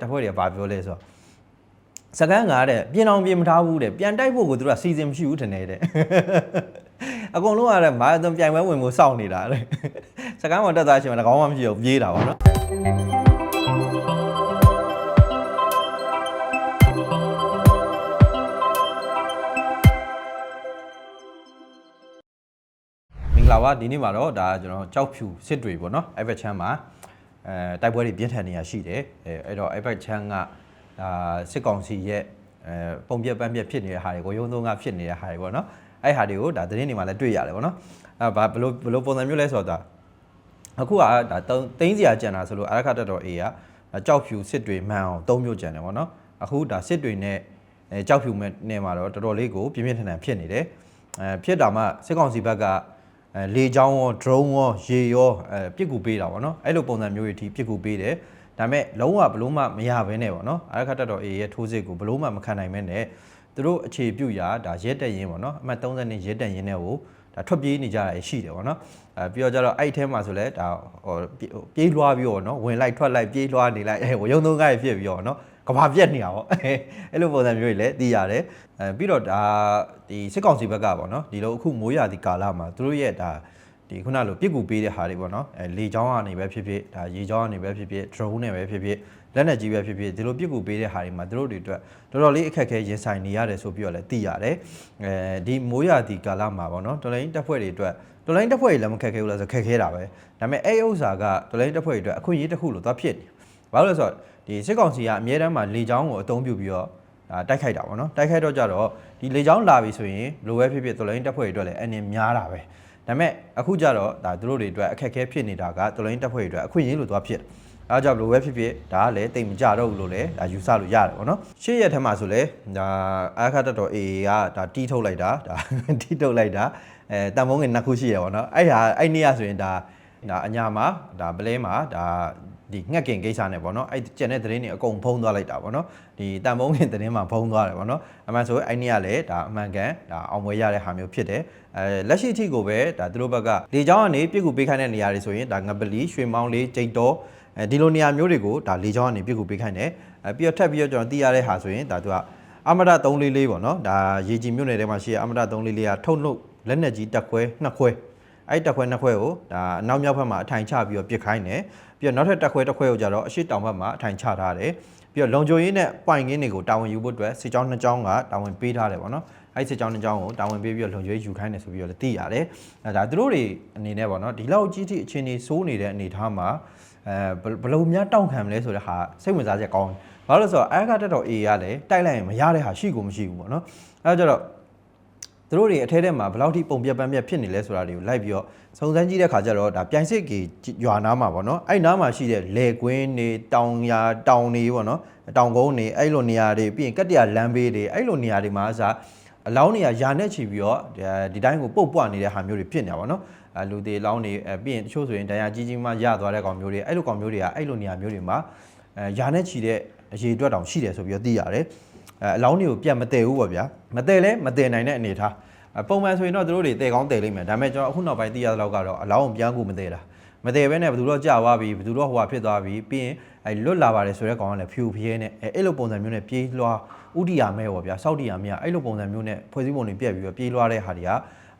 တပ်ဖွဲ့တွေကဘာပြောလဲဆိုတော့စကန်းငါတဲ့ပြင်အောင်ပြင်မထားဘူးတဲ့ပြန်တိုက်ဖို့ကိုသူတို့ကစီစဉ်မရှိဘူးထင်တယ်တဲ့အကုန်လုံးကတဲ့မာအသွန်ပြိုင်ပွဲဝင်ကိုစောင့်နေတာတဲ့စကန်းမှာတက်သားရှင်မှာ၎င်းမှမရှိတော့ပြေးတာပါနော်မင်္ဂလာပါဒီနေ့မှာတော့ဒါကျွန်တော်ကြောက်ဖြူစစ်တွေပေါ့နော်အဲ့ဘက်ချမ်းမှာ အဲတိုက်ပွဲတွေပြင်းထန်နေရရှိတယ်အဲအဲ့တော့အဲ့ဘက်ချမ်းကဒါစစ်ကောင်စီရဲ့အဲပုံပြက်ပန်းပြက်ဖြစ်နေတဲ့ဟာတွေကိုရုံသုံးကဖြစ်နေတဲ့ဟာတွေပေါ့နော်အဲ့ဟာတွေကိုဒါသတင်းတွေမှာလည်းတွေ့ရတယ်ပေါ့နော်အဲဘာဘယ်လိုဘယ်လိုပုံစံမျိုးလဲဆိုတော့ဒါအခုကဒါတုံးသိန်းစရာကြံတာဆိုလို့အရခတက်တော် A ကဒါကြောက်ဖြူစစ်တွေမှန်အောင်၃မျိုးကြံတယ်ပေါ့နော်အခုဒါစစ်တွေနဲ့အဲကြောက်ဖြူမဲ့နဲ့မှာတော့တော်တော်လေးကိုပြင်းပြင်းထန်ထန်ဖြစ်နေတယ်အဲဖြစ်တာမှစစ်ကောင်စီဘက်က အဲလေချောင်းရော drone ရောရေရောအဲပြစ်ကူပေးတာဗောနော်အဲ့လိုပုံစံမျိုးတွေအထိပြစ်ကူပေးတယ်ဒါပေမဲ့လုံးဝဘလို့မှမရဘဲနဲ့ဗောနော်အရခတ်တက်တော် A ရဲ့ထိုးစစ်ကိုဘလို့မှမခံနိုင်မဲနဲ့သူတို့အခြေပြုရာဒါရဲတက်ရင်ဗောနော်အမှတ်30နဲ့ရဲတက်ရင်နဲ့ကိုဒါထွက်ပြေးနေကြတာရှိတယ်ဗောနော်အဲပြီးတော့ကျတော့အဲ့ထဲမှာဆိုလဲဒါဟိုပြေးလွှားပြီးဗောနော်ဝင်လိုက်ထွက်လိုက်ပြေးလွှားနေလိုက်အဲဟိုရုံသုံးကားဖြစ်ပြီးဗောနော် ကဘာပြက်နေတာဗောအဲ့လိုပုံစံမျိုးတွေလည်းသိရတယ်အဲပြီးတော့ဒါဒီစစ်ကောင်စီဘက်ကဗောနော်ဒီလိုအခုမိုးရာသီကာလမှာသူတို့ရဲ့ဒါဒီခုနလိုပြစ်ကူပေးတဲ့ဟာတွေဗောနော်အဲလေချောင်းကနေပဲဖြစ်ဖြစ်ဒါရေချောင်းကနေပဲဖြစ်ဖြစ် drone နဲ့ပဲဖြစ်ဖြစ်လက်နက်ကြီးပဲဖြစ်ဖြစ်ဒီလိုပြစ်ကူပေးတဲ့ဟာတွေမှာသူတို့တွေအတွက်တော်တော်လေးအခက်အခဲရင်ဆိုင်နေရတယ်ဆိုပြီးတော့လည်းသိရတယ်အဲဒီမိုးရာသီကာလမှာဗောနော်တော်လိုင်းတက်ဖွဲ့တွေအတွက်တော်လိုင်းတက်ဖွဲ့တွေလည်းမခက်ခဲဘူးလားဆိုခက်ခဲတာပဲဒါပေမဲ့အဲ့ဥစ္စာကတော်လိုင်းတက်ဖွဲ့တွေအတွက်အခွင့်အရေးတစ်ခုလို့သွားဖြစ်နေဘာလို့လဲဆိုတော့ ဒီစစ်ကောင်စီကအမြဲတမ်းမှာလေချောင်းကိုအသုံးပြုပြီးတော့ဒါတိုက်ခိုက်တာဗောနော်တိုက်ခိုက်တော့ကြတော့ဒီလေချောင်းလာပြီဆိုရင်လိုပဲဖြစ်ဖြစ်တော်လိုင်းတက်ဖွဲ့တွေအတွက်လည်းအနေများတာပဲဒါပေမဲ့အခုကြတော့ဒါသူတို့တွေအတွက်အခက်အခဲဖြစ်နေတာကတော်လိုင်းတက်ဖွဲ့တွေအတွက်အခွင့်အရေးလို့သွားဖြစ်တယ်အားကြောင့်လိုပဲဖြစ်ဖြစ်ဒါကလည်းတိတ်မကြတော့ဘူးလို့လည်းဒါယူဆလို့ရတယ်ပေါ့နော်ရှေ့ရက်ထဲမှာဆိုလဲဒါအားခတ်တော် AA ကဒါတီးထုတ်လိုက်တာဒါတီးထုတ်လိုက်တာအဲတန်ဖုံးငယ်နှစ်ခုရှိရပေါ့နော်အဲ့ဟာအဲ့နေ့ကဆိုရင်ဒါဒါအညာမှာဒါပလဲမှာဒါ ဒီငှက်ကင်ကိစ္စနဲ့ပေါ့နော်အဲ့ကျန်တဲ့သတင်းတွေအကုန်ဖုံးသွားလိုက်တာပေါ့နော်ဒီတန်ဖုံးငယ်သတင်းမှာဖုံးသွားတယ်ပေါ့နော်အမှန်ဆိုအဲ့နေ့ကလည်းဒါအမှန်ကန်ဒါအောင်ပွဲရတဲ့ဟာမျိုးဖြစ်တယ်အဲလက်ရှိအထိကိုပဲဒါသူတို့ဘက်ကလေချောင်းကနေပြစ်ကူပေးခိုင်းတဲ့နေရာတွေဆိုရင်ဒါငပလီရွှေမောင်းလေးကျိတ်တော်အဲဒီလိုနေရာမျိုးတွေကိုဒါလေချောင်းကနေပြစ်ကူပေးခိုင်းတယ်အဲပြီးတော့ထပ်ပြီးတော့ကျွန်တော်သိရတဲ့ဟာဆိုရင်ဒါသူကအမရ344ပေါ့နော်ဒါရေကြီးမြို့နယ်ထဲမှာရှိတဲ့အမရ344ကထုတ်နှုတ်လက်နက်ကြီးတက်ခွဲနှစ်ခွဲအဲ့တက်ခွဲနှစ်ခွဲကိုဒါအနောက်မြောက်ဘက်မှာအထိုင်ချပြီးတော့ပြစ်ခိုင်းတယ် ပြီးတော့နောက်ထပ်တက်ခွဲတစ်ခွဲကိုကြတော့အရှိတောင်ဘက်မှာအထိုင်ချထားတယ်ပြီးတော့လုံခြုံရေးနဲ့ပွိုင်ကင်းတွေကိုတာဝန်ယူဖို့အတွက်စစ်ကြောင်းနှစ်ကြောင်းကတာဝန်ပေးထားတယ်ပေါ့နော်အဲ့စစ်ကြောင်းနှစ်ကြောင်းကိုတာဝန်ပေးပြီးတော့လုံခြုံရေးယူခိုင်းတယ်ဆိုပြီးတော့လည်းသိရတယ်အဲဒါသူတို့တွေအနေနဲ့ပေါ့နော်ဒီလောက်ကြီးထိအခြေအနေစိုးနေတဲ့အနေအထားမှာအဲဘယ်လိုများတောင့်ခံမလဲဆိုတဲ့ဟာစိတ်ဝင်စားချက်ကောင်းတယ်ဘာလို့လဲဆိုတော့အဲကတက်တော် A ကလည်းတိုက်လိုက်ရင်မရတဲ့ဟာရှိကိုမရှိဘူးပေါ့နော်အဲဒါကြတော့ သူတို့တွေအထဲထဲမှာဘယ်လောက်ထိပုံပြက်ပန်းပြက်ဖြစ်နေလဲဆိုတာတွေကိုလိုက်ပြီးတော့စုံစမ်းကြည့်တဲ့ခါကျတော့ဒါပြိုင်စစ်ကြီးရွာနားမှာပေါ့နော်အဲ့နားမှာရှိတဲ့လေကွင်းတွေတောင်ယာတောင်တွေပေါ့နော်တောင်ကုန်းတွေအဲ့လိုနေရာတွေပြီးရင်ကက်တရလမ်းဘေးတွေအဲ့လိုနေရာတွေမှာအစားအလောင်းနေရာယာနဲ့ချီပြီးတော့ဒီတိုင်းကိုပုတ်ပွနေတဲ့ဟာမျိုးတွေဖြစ်နေတာပေါ့နော်အဲလူတွေလောင်းတွေအဲပြီးရင်တချို့ဆိုရင်ဒဏ်ရာကြီးကြီးမှရသွားတဲ့ကောင်မျိုးတွေအဲ့လိုကောင်မျိုးတွေကအဲ့လိုနေရာမျိုးတွေမှာအဲယာနဲ့ချီတဲ့အရေးအတွက်တောင်ရှိတယ်ဆိုပြီးတော့သိရတယ် အဲအလောင်းတွေကိုပြန်မတည်ဘူးပေါ့ဗျာမတည်လဲမတည်နိုင်တဲ့အနေထားပုံမှန်ဆိုရင်တော့တို့တွေတည်ကောင်းတည်လိမ့်မယ်ဒါပေမဲ့ကျွန်တော်အခုနောက်ပိုင်းသိရတဲ့လောက်ကတော့အလောင်းကိုပြန်ကူမတည်တာမတည်ဘဲနဲ့ဘယ်သူတော့ကြာသွားပြီဘယ်သူတော့ဟိုဟာဖြစ်သွားပြီပြီးရင်အဲလွတ်လာပါတယ်ဆိုတဲ့ကောင်ကလည်းဖြူဖြဲနဲ့အဲအဲ့လိုပုံစံမျိုးနဲ့ပြေးလွှားဥတီယာမဲပေါ့ဗျာစောက်တီယာမဲအဲ့လိုပုံစံမျိုးနဲ့ဖွဲ့စည်းပုံတွေပြက်ပြီးတော့ပြေးလွှားတဲ့ဟာတွေက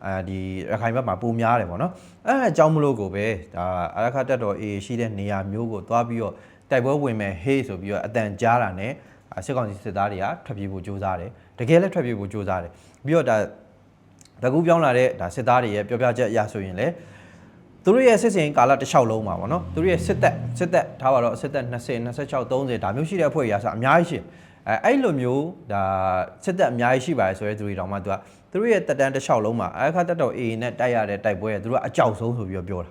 အဲဒီရခိုင်ဘက်မှာပုံများတယ်ပေါ့နော်အဲအကြောင်းမလို့ကိုပဲဒါအရခတက်တော် A ရှိတဲ့နေရာမျိုးကိုသွားပြီးတော့တိုက်ပွဲဝင်မယ်ဟေးဆိုပြီးတော့အတန်ကြားတာနဲ့ စစ်ကောင်စီစစ်သားတွေကထွက်ပြေးဖို့ကြိုးစားတယ်တကယ်လည်းထွက်ပြေးဖို့ကြိုးစားတယ်ပြီးတော့ဒါတကူပြောင်းလာတဲ့ဒါစစ်သားတွေရဲ့ပြောပြချက်အရဆိုရင်လည်းသူတို့ရဲ့စစ်စင်ကာလတစ်လျှောက်လုံးပါဗောနော်သူတို့ရဲ့စစ်သက်စစ်သက်ထားပါတော့စစ်သက်20 26 30ဒါမျိုးရှိတဲ့အဖွဲ့ကြီးအစားအများကြီးရှိအဲအဲ့လိုမျိုးဒါစစ်သက်အများကြီးရှိပါတယ်ဆိုရဲသူတွေတောင်မှသူကသူတို့ရဲ့တက်တန်းတစ်လျှောက်လုံးမှာအခါတက်တော် A နဲ့တိုက်ရတဲ့တိုက်ပွဲကသူတို့ကအကြောက်ဆုံးဆိုပြီးတော့ပြောတာ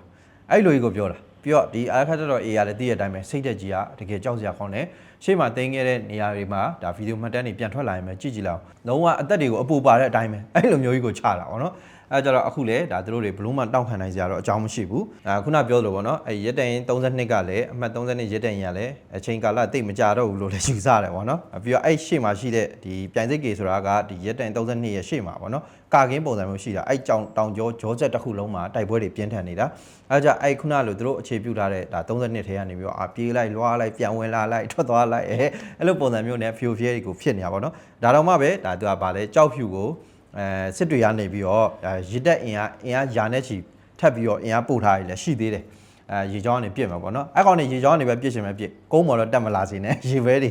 အဲ့လိုကြီးကိုပြောတာပြီးတော့ဒီအခါတက်တော် A ရလည်းတည့်ရတဲ့အတိုင်းပဲစိတ်သက်ကြီးကတကယ်ကြောက်စရာခေါင်းတယ်ရှေ့မှာတင်းခဲ့တဲ့နေရာတွေမှာဒါဗီဒီယိုမှတ်တမ်းတွေပြန်ထွက်လာရင်ပဲကြည့်ကြည့်လောက်လုံးဝအသက်တွေကိုအပူပါတဲ့အတိုင်းပဲအဲ့လိုမျိုးကြီးကိုချတာဗောနော်အဲကြတော့အခုလေဒါသူတို့တွေဘလို့မှတောင်းခံနိုင်စရာတော့အကြောင်းမရှိဘူးအဲခုနပြောလို့ပေါ့နော်အဲရက်တန်ရင်32ကလည်းအမှတ်32ရက်တန်ရင်ကလည်းအချိန်ကာလတိတ်မကြတော့ဘူးလို့လည်းယူဆတယ်ပေါ့နော်ပြီးတော့အဲ့ရှေ့မှာရှိတဲ့ဒီပြိုင်စိတ်ကေဆိုတာကဒီရက်တန်32ရဲ့ရှေ့မှာပေါ့နော်ကာကင်းပုံစံမျိုးရှိတာအဲ့ကြောင်တောင်ကျောဂျောချက်တစ်ခုလုံးမှာတိုက်ပွဲတွေပြင်းထန်နေတာအဲကြအဲ့ခုနလိုသူတို့အခြေပြုထားတဲ့ဒါ32ထဲကနေပြီးတော့အပြေးလိုက်လွားလိုက်ပြန်ဝင်လာလိုက်ထွက်သွားလိုက်အဲအဲ့လိုပုံစံမျိုးနဲ့ဖျိုဖျဲတွေကိုဖြစ်နေတာပေါ့နော်ဒါတော့မှပဲဒါသူကဗာလဲကြောက်ဖြူကိုအဲစစ်တွေကနေပြီးတော့အဲရစ်တက်အင်အားအင်အားယာနဲ့ချီထပ်ပြီးတော့အင်အားပို့ထားရည်လည်းရှိသေးတယ်အဲရေချောင်းကနေပြစ်မှာပေါ့နော်အဲ့ကောင်နေရေချောင်းကနေပဲပြစ်ရှင်ပဲပြစ်ကုန်းမော်တော့တက်မလာစေနဲ့ရေပဲတွေ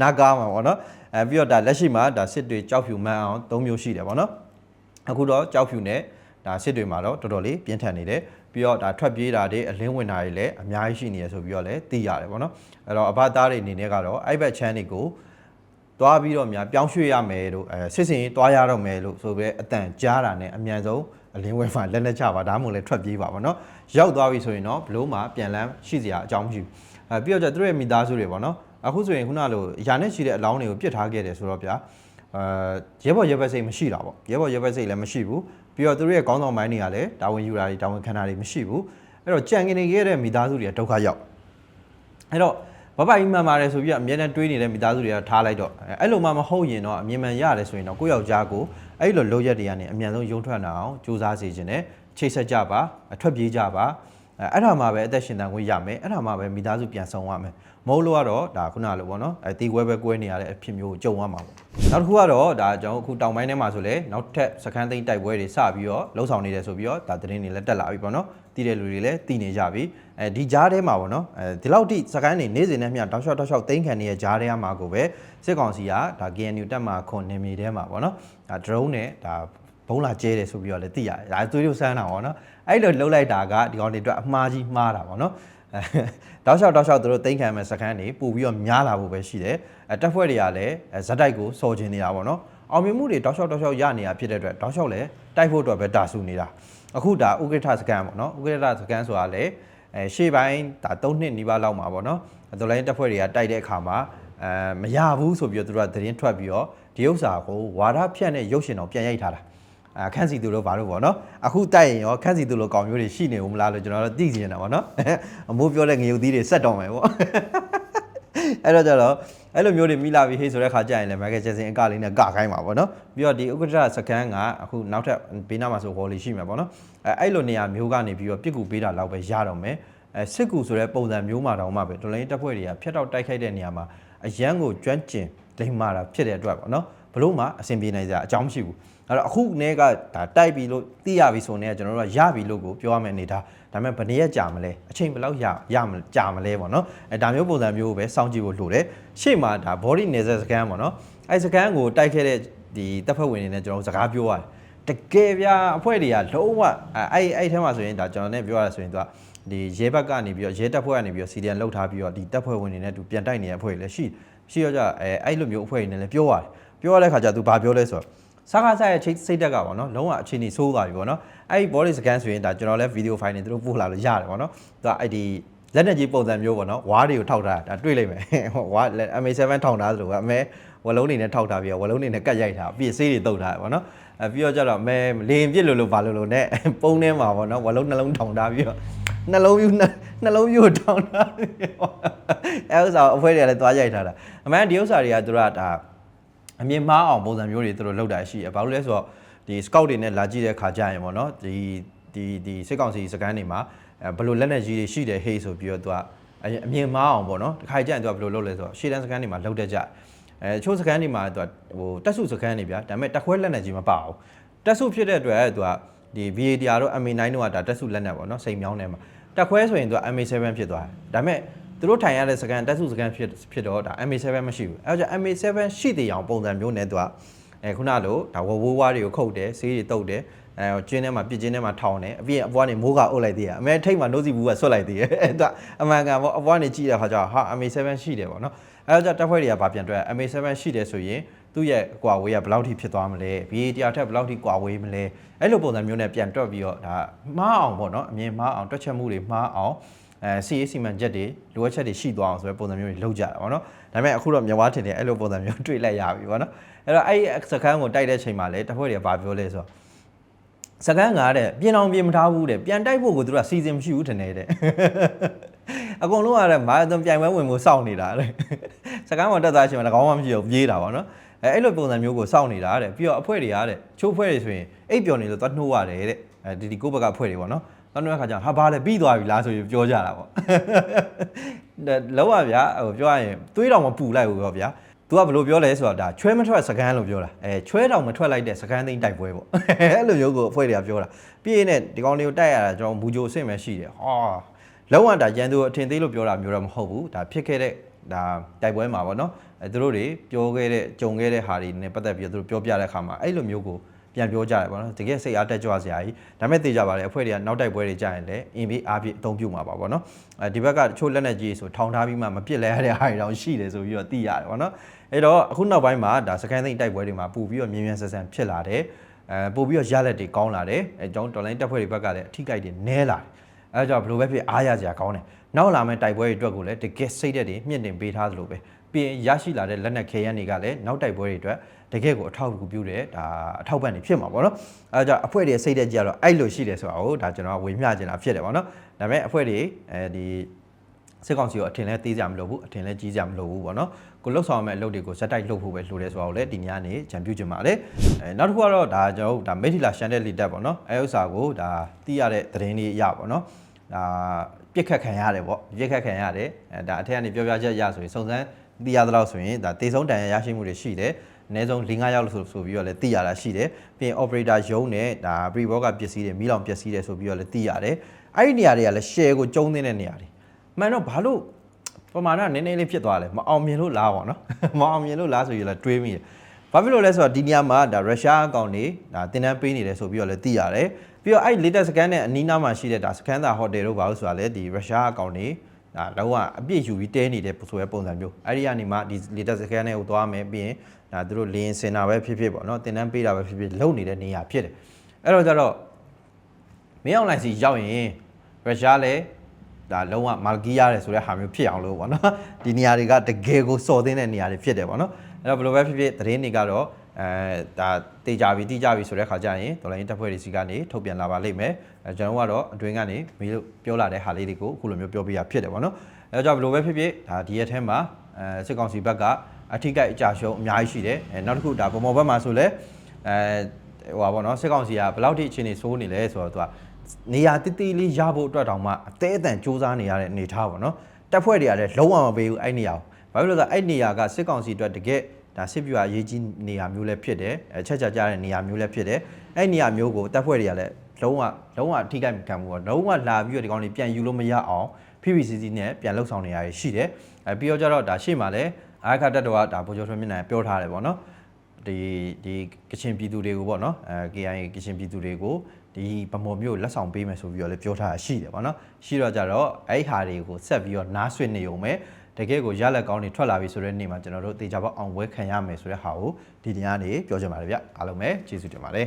နားကားမှာပေါ့နော်အဲပြီးတော့ဒါလက်ရှိမှာဒါစစ်တွေကြောက်ဖြူမှန်းအောင်၃မျိုးရှိတယ်ပေါ့နော်အခုတော့ကြောက်ဖြူနဲ့ ဒါစစ်တွေမှာတော့တော်တော်လေးပြင်းထန်နေတယ်ပြီးတော့ဒါထွက်ပြေးတာတွေအလင်းဝင်တာတွေလည်းအများကြီးရှိနေရဆိုပြီးတော့လည်းသိရတယ်ပေါ့နော်အဲ့တော့အဘသားတွေအနေနဲ့ကတော့အဲ့ဘက်ချမ်းတွေကိုတွားပြီးတော့များပြောင်းရွှေ့ရမယ်လို့အဲစစ်စင်တွားရတော့မယ်လို့ဆိုပြီးအတန်ကြားတာနဲ့အမြန်ဆုံးအလင်းဝဲမှာလက်လက်ချပါဒါမှမဟုတ်လည်းထွက်ပြေးပါပေါ့နော်ရောက်သွားပြီဆိုရင်တော့ဘလို့မှပြန်လန်းရှိစရာအကြောင်းမရှိဘူးအဲပြီးတော့ကျသူတို့ရဲ့မိသားစုတွေပေါ့နော်အခုဆိုရင်ခုနလိုယာနဲ့ရှိတဲ့အလောင်းတွေကိုပြစ်ထားခဲ့တယ်ဆိုတော့ဗျာ အဲရဲဘော်ရဲဘက်စိတ်မရှိတာပေါ့ရဲဘော်ရဲဘက်စိတ်လည်းမရှိဘူးပြီးတော့သူတို့ရဲ့ကောင်းဆောင်ပိုင်းတွေကလည်းတာဝန်ယူတာတွေတာဝန်ခံတာတွေမရှိဘူးအဲ့တော့ကြံကနေခဲ့တဲ့မိသားစုတွေကဒုက္ခရောက်အဲ့တော့ဘဘကြီးမှန်ပါတယ်ဆိုပြီးတော့အမြဲတမ်းတွေးနေတဲ့မိသားစုတွေကထားလိုက်တော့အဲအဲ့လိုမှမဟုတ်ရင်တော့အမြင်မှန်ရတယ်ဆိုရင်တော့ကိုယ့်ယောက်ျားကိုအဲ့လိုလိုရက်တွေကနေအမြန်ဆုံးရုံထွက်လာအောင်ကြိုးစားစေခြင်းနဲ့ချိတ်ဆက်ကြပါအထွက်ပြေးကြပါ အဲအဲ့ဒါမှပဲအသက်ရှင်တန်ခွင့်ရမယ်အဲ့ဒါမှပဲမိသားစုပြန်ဆောင်ရမယ်မဟုတ်လို့ကတော့ဒါခုနလိုပေါ့နော်အဲတီကွဲပဲကွဲနေရတဲ့အဖြစ်မျိုးကိုကြုံရမှာပေါ့နောက်တစ်ခုကတော့ဒါကျွန်တော်အခုတောင်ပိုင်းထဲမှာဆိုလဲနောက်ထပ်စခန်းသိမ်းတိုက်ပွဲတွေစပြီးတော့လှုပ်ဆောင်နေတယ်ဆိုပြီးတော့ဒါသတင်းတွေလည်းတက်လာပြီပေါ့နော်တည်တဲ့လူတွေလည်းတည်နေကြပြီအဲဒီကြားထဲမှာပေါ့နော်အဲဒီလောက်ထိစကန်နေနေ့စဉ်နဲ့မျှတောက်လျှောက်တောက်လျှောက်သိမ်းခံနေတဲ့ကြားထဲမှာကိုပဲစစ်ကောင်စီကဒါ KNU တက်မှာခွန်နေမြေထဲမှာပေါ့နော်ဒါ drone နဲ့ဒါ ဘုံလာကျဲတယ်ဆိုပြီးတော့လည်းသိရတယ်ဒါသွေးတို့ဆန်းတာပေါ့နော်အဲ့လိုလှုပ်လိုက်တာကဒီကောင်တွေအတွက်အမှားကြီးမှားတာပေါ့နော်အဲတောက်လျှောက်တောက်လျှောက်သူတို့သိမ်းခံမဲ့စကန်နေပို့ပြီးတော့များလာဖို့ပဲရှိတယ်အဲတက်ဖွဲ့တွေကလည်းဇက်တိုက်ကိုစော်ချင်နေတာပေါ့နော်အောင်မြင်မှုတွေတောက်လျှောက်တောက်လျှောက်ရနေတာဖြစ်တဲ့အတွက်တောက်လျှောက်လည်းတိုက်ဖို့အတွက်ပဲတာဆူနေတာအခုဒါဥက္ကဋ္ဌစကန်ပေါ့နော်ဥက္ကဋ္ဌစကန်ဆိုတာလည်းအဲရှေ့ပိုင်းဒါ3နှစ်နီးပါးလောက်မှာပေါ့နော်တော်လိုင်းတက်ဖွဲ့တွေကတိုက်တဲ့အခါမှာအဲမရဘူးဆိုပြီးတော့သူတို့ကသတင်းထွက်ပြီးတော့ဒီဥစ္စာကိုဝါဒဖြန့်တဲ့ရုပ်ရှင်တော်ပြန်ရိုက်ထားတာ အာခန့်စီသူတို့ဘာလို့ပေါ့နော်အခုတိုက်ရင်ရောခန့်စီသူတို့ကောင်မျိုးတွေရှိနေဦးမလားလို့ကျွန်တော်တို့သိချင်တာပေါ့နော်အမိုးပြောတဲ့ငရုတ်သီးတွေဆက်တော်မယ်ပေါ့အဲ့တော့ကျတော့အဲ့လိုမျိုးတွေမိလာပြီးဟေးဆိုတဲ့ခါကျရင်လည်း Michael Jackson အကလေးနဲ့ကခိုင်းမှာပေါ့နော်ပြီးတော့ဒီဥက္ကဋ္ဌစကန်ကအခုနောက်ထပ်ဘေးနားမှာဆို wall ရှိမှာပေါ့နော်အဲအဲ့လိုနေရာမျိုးကနေပြီးတော့ပြစ်ကူပေးတာလောက်ပဲရတော့မယ်အဲစစ်ကူဆိုတဲ့ပုံစံမျိုးမှာတောင်မှပဲဒလိုင်းတက်ဖွဲ့တွေကဖျက်တော့တိုက်ခိုက်တဲ့နေရာမှာအရန်ကိုကျွမ်းကျင်လိမ့်မာတာဖြစ်တဲ့အတွက်ပေါ့နော် ဘလို့မှအဆင်ပြေနိုင်ကြအကြောင်းမရှိဘူးအဲ့တော့အခုနေ့ကဒါတိုက်ပြီလို့သိရပြီဆိုနေကျွန်တော်တို့ကရပြီလို့ကိုပြောရမယ့်အနေဒါဒါပေမဲ့ဘယ်နည်းရကြာမလဲအချိန်ဘယ်လောက်ရရမကြာမလဲပေါ့နော်အဲဒါမျိုးပုံစံမျိုးကိုပဲစောင့်ကြည့်ဖို့လိုတယ်ရှေ့မှာဒါ body နေဆက်စကန်ပေါ့နော်အဲစကန်ကိုတိုက်ခဲ့တဲ့ဒီတပ်ဖွဲ့ဝင်တွေနဲ့ကျွန်တော်စကားပြောရတယ်တကယ်ဗျာအဖွဲ့တွေကလုံးဝအဲအဲ့အဲ့ထဲမှာဆိုရင်ဒါကျွန်တော်နဲ့ပြောရဆိုရင်သူကဒီရဲဘက်ကနေပြီးတော့ရဲတပ်ဖွဲ့ကနေပြီးတော့စီဒီအန်လောက်ထားပြီးတော့ဒီတပ်ဖွဲ့ဝင်တွေနဲ့သူပြန်တိုက်နေတဲ့အဖွဲ့တွေလည်းရှိရှိရကြအဲအဲ့လိုမျိုးအဖွဲ့တွေနဲ့လည်းပြောရတယ် ပြောရတဲ့ခါကျသူဘာပြောလဲဆိုတော့စကားဆိုင်ရဲ့စိတ်တက်ကပေါ့နော်လုံးဝအခြေအနေဆိုးသွားပြီပေါ့နော်အဲ့ဒီ body scan ဆိုရင်ဒါကျွန်တော်လည်း video file နဲ့သူတို့ပို့လာလို့ရတယ်ပေါ့နော်သူကအဲ့ဒီလက်နဲ့ကြီးပုံစံမျိုးပေါ့နော်ဝါးတွေကိုထောက်ထားတာတွေ့လိမ့်မယ်ဝါး MA7 ထောက်ထားသလိုပဲအမဲဝလုံးနေနဲ့ထောက်ထားပြီးတော့ဝလုံးနေနဲ့ကတ်ရိုက်ထားပြီးဆေးတွေတုပ်ထားတယ်ပေါ့နော်အဲပြီးတော့ကျတော့မဲလေရင်ပြစ်လို့လို့ဘာလို့လို့နဲ့ပုံထဲမှာပေါ့နော်ဝလုံးနှလုံးထောင်ထားပြီးတော့နှလုံးယူနှလုံးယူထောင်ထားပြီးအဲဥစ္စာအဖွဲတွေကလည်းသွားရိုက်ထားတာအမှန်ဒီဥစ္စာတွေကသူကဒါ အမြင်မှားအောင်ပုံစံမျိုးတွေသူတို့လောက်တာရှိရဘာလို့လဲဆိုတော့ဒီ scout တွေနဲ့လာကြည့်တဲ့ခါကြရင်ပေါ့နော်ဒီဒီဒီစစ်ကောင်စီစကန်တွေမှာဘယ်လိုလက်နဲ့ကြီးတွေရှိတယ်ဟေးဆိုပြီးတော့သူကအမြင်မှားအောင်ပေါ့နော်တခါကြရင်သူကဘယ်လိုလုပ်လဲဆိုတော့ရှေ့တန်းစကန်တွေမှာလောက်တတ်ကြအဲချိုးစကန်တွေမှာသူကဟိုတက်စုစကန်တွေဗျာဒါပေမဲ့တက်ခွဲလက်နဲ့ကြီးမပါဘူးတက်စုဖြစ်တဲ့အတွက်သူကဒီ VADR တို့ MA9 တို့ကဒါတက်စုလက်နဲ့ပေါ့နော်စိန်မြောင်းထဲမှာတက်ခွဲဆိုရင်သူက MA7 ဖြစ်သွားတယ်ဒါပေမဲ့ သူတို့ထိုင်ရတဲ့စကန်တက်စုစကန်ဖြစ်ဖြစ်တော့ဒါ MA7 မရှိဘူးအဲဒါကြောင့် MA7 ရှိတဲ့အောင်ပုံစံမျိုးနဲ့သူကအဲခုနလိုဒါဝဝဝါးတွေကိုခုတ်တယ်ဆေးတွေတုတ်တယ်အဲကျင်းထဲမှာပြစ်ကျင်းထဲမှာထောင်တယ်အပြည့်အပွားနေမိုးကအုပ်လိုက်သေးရအမေထိတ်မှာနှုတ်စီဘူးကဆွတ်လိုက်သေးရအဲသူကအမှန်ကန်ပေါ့အပွားနေကြည့်တဲ့ခါကျတော့ဟာ MA7 ရှိတယ်ပေါ့နော်အဲဒါကြောင့်တက်ဖွဲ့တွေကဗာပြန်တွက် MA7 ရှိတယ်ဆိုရင်သူ့ရဲ့ကွာဝေးကဘယ်လောက်ထိဖြစ်သွားမလဲ VATR ထက်ဘယ်လောက်ထိကွာဝေးမလဲအဲ့လိုပုံစံမျိုးနဲ့ပြန်တွက်ပြီးတော့ဒါမှားအောင်ပေါ့နော်အမြင်မှားအောင်တွက်ချက်မှုတွေမှားအောင် အဲ CA စီမံချက်တွေလိုအပ်ချက်တွေရှိသွားအောင်ဆိုတဲ့ပုံစံမျိုးတွေလုပ်ကြတာပေါ့နော်ဒါပေမဲ့အခုတော့မြဝါထင်တယ်အဲ့လိုပုံစံမျိုးတွေ့လိုက်ရပြီပေါ့နော်အဲ့တော့အဲ့စခန်းကိုတိုက်တဲ့ချိန်မှာလေတဖွဲ့တွေကဗာပြောလဲဆိုတော့စကန်ကတဲ့ပြင်အောင်ပြင်မထားဘူးတဲ့ပြန်တိုက်ဖို့ကိုသူတို့ကစီစဉ်မရှိဘူးထင်တယ်တဲ့အကုန်လုံးကတဲ့မာရသွန်ပြိုင်ပွဲဝင်မှုစောင့်နေတာတဲ့စကန်မှာတက်သားရှင်မှာ၎င်းမှမရှိဘူးပြေးတာပါနော်အဲအဲ့လိုပုံစံမျိုးကိုစောင့်နေတာတဲ့ပြီးတော့အဖွဲတွေကတဲ့ချိုးဖွဲတွေဆိုရင်အိပ်ပျော်နေလို့သွားနှိုးရတယ်တဲ့အဲဒီဒီကိုယ့်ဘက်ကအဖွဲတွေပေါ့နော် သွားနှိုးတဲ့ခါကျဟာဘာလဲပြီးသွားပြီလားဆိုပြီးပြောကြတာပေါ့ဒါလောကဗျာဟိုပြောရရင်သွေးတော်မပူလိုက်ဘူးပေါ့ဗျာသူကဘယ်လိုပြောလဲဆိုတော့ဒါချွဲမထွက်စကန်းလို့ပြောတာအဲချွဲတော်မထွက်လိုက်တဲ့စကန်းသိန်းတိုက်ပွဲပေါ့အဲ့လိုမျိုးကိုအဖွဲ့တွေကပြောတာပြီးရင်ねဒီကောင်လေးကိုတိုက်ရတာကျွန်တော်မူဂျိုအစ်စ်ပဲရှိတယ်ဟာလောကဒါရန်သူအထင်သေးလို့ပြောတာမျိုးတော့မဟုတ်ဘူးဒါဖြစ်ခဲ့တဲ့ဒါတိုက်ပွဲမှာပေါ့နော်အဲသူတို့တွေပြောခဲ့တဲ့ကြုံခဲ့တဲ့ဟာတွေနဲ့ပတ်သက်ပြီးတော့သူတို့ပြောပြတဲ့အခါမှာအဲ့လိုမျိုးကို ပြန်ပြောကြတယ်ပေါ့နော်တကယ်စိတ်အားတက်ကြွစရာကြီးဒါပေမဲ့သိကြပါလေအဖွဲ့တွေကနောက်တိုက်ပွဲတွေကြာရင်လည်းအင်ဘီအားဖြင့်အသုံးပြုမှာပါပေါ့နော်အဲဒီဘက်ကတချို့လက်နက်ကြီးဆိုထောင်ထားပြီးမှမပစ်လဲရတဲ့ဟာတွေတောင်ရှိတယ်ဆိုပြီးတော့သိရတယ်ပေါ့နော်အဲ့တော့အခုနောက်ပိုင်းမှာဒါစကန်သိန်းတိုက်ပွဲတွေမှာပူပြီးတော့မြင်းမြန်းဆန်ဆန်ဖြစ်လာတယ်အဲပို့ပြီးတော့ရလက်တွေကောင်းလာတယ်အဲကြောင့်တော်လိုင်းတက်ဖွဲ့တွေဘက်ကလည်းအထိကိတွေနဲလာတယ်အဲကြောင့်ဘယ်လိုပဲဖြစ်အားရစရာကောင်းတယ်နောက်လာမယ့်တိုက်ပွဲတွေအတွက်ကိုလည်းတကယ်စိတ်သက်တွေမြင့်တင်ပေးထားသလိုပဲ ပြီးရင်ရရှိလာတဲ့လက်နက်ခဲယမ်းတွေကလည်းနောက်တိုက်ပွဲတွေအတွက်တကယ်ကိုအထောက်အကူပြုတယ်ဒါအထောက်ပံ့နေဖြစ်မှာပေါ့နော်အဲကြောင့်အဖွဲ့တွေစိတ်သက်ကြတော့အဲ့လိုရှိတယ်ဆိုတာကိုဒါကျွန်တော်ဝေမျှချင်တာဖြစ်တယ်ပေါ့နော်ဒါပေမဲ့အဖွဲ့တွေအဲဒီစစ်ကောင်စီကိုအထင်လဲသေးကြမလို့ဘူးအထင်လဲကြီးကြမလို့ဘူးပေါ့နော်ကိုလှုပ်ဆောင်မဲ့အလုပ်တွေကိုဇက်တိုက်လှုပ်ဖို့ပဲလိုတယ်ဆိုတာကိုလည်းဒီညနေကြံပြုချင်ပါတယ်အဲနောက်တစ်ခုကတော့ဒါကျွန်တော်တို့ဒါမိထီလာရှန်တဲ့လီတက်ပေါ့နော်အဲဥစ္စာကိုဒါသိရတဲ့သတင်းလေးရပေါ့နော်ဒါပြစ်ခတ်ခံရတယ်ပေါ့ပြစ်ခတ်ခံရတယ်အဲဒါအထက်ကနေပြောပြချက်ရဆိုရင်စုံစမ်း သိရသလောက်ဆိုရင်ဒါတေဆုံးတန်ရရရှိမှုတွေရှိတယ်အနည်းဆုံး၄-၅ရောက်လို့ဆိုဆိုပြီးတော့လည်းသိရတာရှိတယ်ပြီးရင် operator ရုံးနဲ့ဒါ pre board ကပစ္စည်းတွေမိလောင်ပစ္စည်းတွေဆိုပြီးတော့လည်းသိရတယ်အဲ့ဒီနေရာတွေကလည်း share ကိုကျုံးနေတဲ့နေရာတွေမှန်တော့ဘာလို့ပမာဏနည်းနည်းလေးဖြစ်သွားတယ်မအောင်မြင်လို့လားပေါ့နော်မအောင်မြင်လို့လားဆိုရင်လည်းတွေးမိတယ်ဘာဖြစ်လို့လဲဆိုတော့ဒီနေရာမှာဒါရုရှားအကောင့်တွေဒါတင်တန်းပေးနေတယ်ဆိုပြီးတော့လည်းသိရတယ်ပြီးတော့အဲ့ latest scan နဲ့အနီးနားမှာရှိတဲ့ဒါ scan တာ hotel တို့ဘာလို့ဆိုတာလဲဒီရုရှားအကောင့်တွေ ဒါလုံးဝအပြည့်ယူပြီးတဲနေတဲ့ဆိုရဲပုံစံမျိုးအဲ့ဒီကနေမှဒီ latest scan နဲ့ကိုသွားမယ်ပြီးရင်ဒါသူတို့လင်းစင်တာပဲဖြစ်ဖြစ်ပေါ့နော်တင်တန်းပေးတာပဲဖြစ်ဖြစ်လုံနေတဲ့နေရာဖြစ်တယ်အဲ့တော့ကျတော့မင်းအောင်လိုက်စီရောက်ရင်ရုရှားလည်းဒါလုံးဝမာဂီရတယ်ဆိုတဲ့ဟာမျိုးဖြစ်အောင်လို့ပေါ့နော်ဒီနေရာတွေကတကယ်ကိုစော်သင်းတဲ့နေရာတွေဖြစ်တယ်ပေါ့နော်အဲ့တော့ဘယ်လိုပဲဖြစ်ဖြစ်သတင်းတွေကတော့ အဲဒါတေချာပြီတိကျပြီဆိုတဲ့ခါကျရင်ဒေါ်လာရင်းတပ်ဖွဲ့တွေစီကနေထုတ်ပြန်လာပါလိမ့်မယ်အဲကျွန်တော်ကတော့အတွင်းကနေမီးလို့ပြောလာတဲ့ဟာလေးတွေကိုအခုလိုမျိုးပြောပြရဖြစ်တယ်ပေါ့နော်အဲကြောင့်ဘယ်လိုပဲဖြစ်ဖြစ်ဒါဒီရက်ထဲမှာအဲစစ်ကောင်စီဘက်ကအထိကိအကြရှုံးအများကြီးရှိတယ်အဲနောက်တစ်ခုဒါဗမော်ဘက်မှာဆိုလဲအဲဟိုပါပေါ့နော်စစ်ကောင်စီကဘယ်လောက်ထိအခြေအနေဆိုးနေလဲဆိုတော့သူကနေရာတိတိလေးရဖို့အတွက်တောင်မှအသေးအတန်စူးစမ်းနေရတဲ့အနေထားပေါ့နော်တပ်ဖွဲ့တွေကလည်းလုံးဝမပေးဘူးအဲ့နေရာကိုဘာဖြစ်လို့လဲဆိုတော့အဲ့နေရာကစစ်ကောင်စီအတွက်တကယ် ဒါစစ်ပြွာရေးကြီးနေရာမျိုးလည်းဖြစ်တယ်အချက်ချာကြတဲ့နေရာမျိုးလည်းဖြစ်တယ်အဲ့နေရာမျိုးကိုတပ်ဖွဲ့တွေကလည်းလုံးဝလုံးဝထိခိုက်မခံဘူးပေါ့လုံးဝလာပြီးတော့ဒီကောင်တွေပြန်ယူလို့မရအောင် PPCC နဲ့ပြန်လှုပ်ဆောင်နေရရှိတယ်အဲပြီးတော့ကျတော့ဒါရှေ့မှာလည်းအာခတ်တက်တော်ကဒါဗိုလ်ချုပ်ထွန်းမြင့်နိုင်ပြောထားတယ်ပေါ့နော်ဒီဒီကချင်ပြည်သူတွေကိုပေါ့နော်အဲ KIA ကချင်ပြည်သူတွေကိုဒီဗမော်မျိုးလက်ဆောင်ပေးမယ်ဆိုပြီးတော့လည်းပြောထားတာရှိတယ်ပေါ့နော်ရှိတော့ကြတော့အဲ့ဟာတွေကိုဆက်ပြီးတော့နားဆွနေုံပဲ တကယ်ကိုရလက်ကောင်းတွေထွက်လာပြီဆိုတဲ့နေ့မှာကျွန်တော်တို့တေချာပေါအောင်ဝဲခံရမယ်ဆိုတဲ့ဟာကိုဒီနေ့ကနေပြောချင်ပါတယ်ဗျအားလုံးပဲကျေးဇူးတင်ပါတယ်